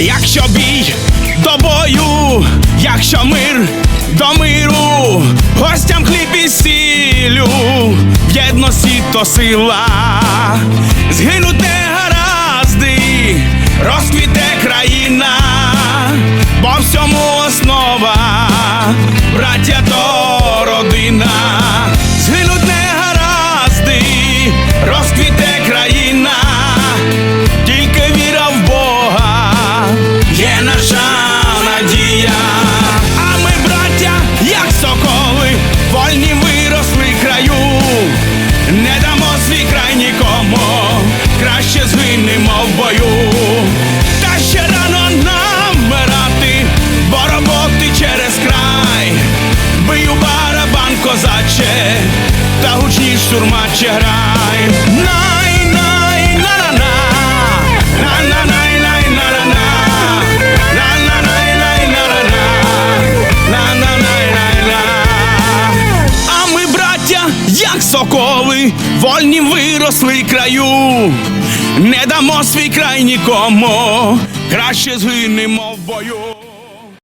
Якщо бій до бою, якщо мир до миру, гостям хліб і сіллю, в єдності то сила, згинуть не гаразди, розквіте країна, бо всьому основа, браття то родина, свій край нікому, краще згинемо в бою. Та ще рано нам вмирати, бо роботи через край, бию барабан козаче, та гучніш сурмаче грай. Як соколи, вольні виросли краю, не дамо свій край нікому, краще згинемо в бою.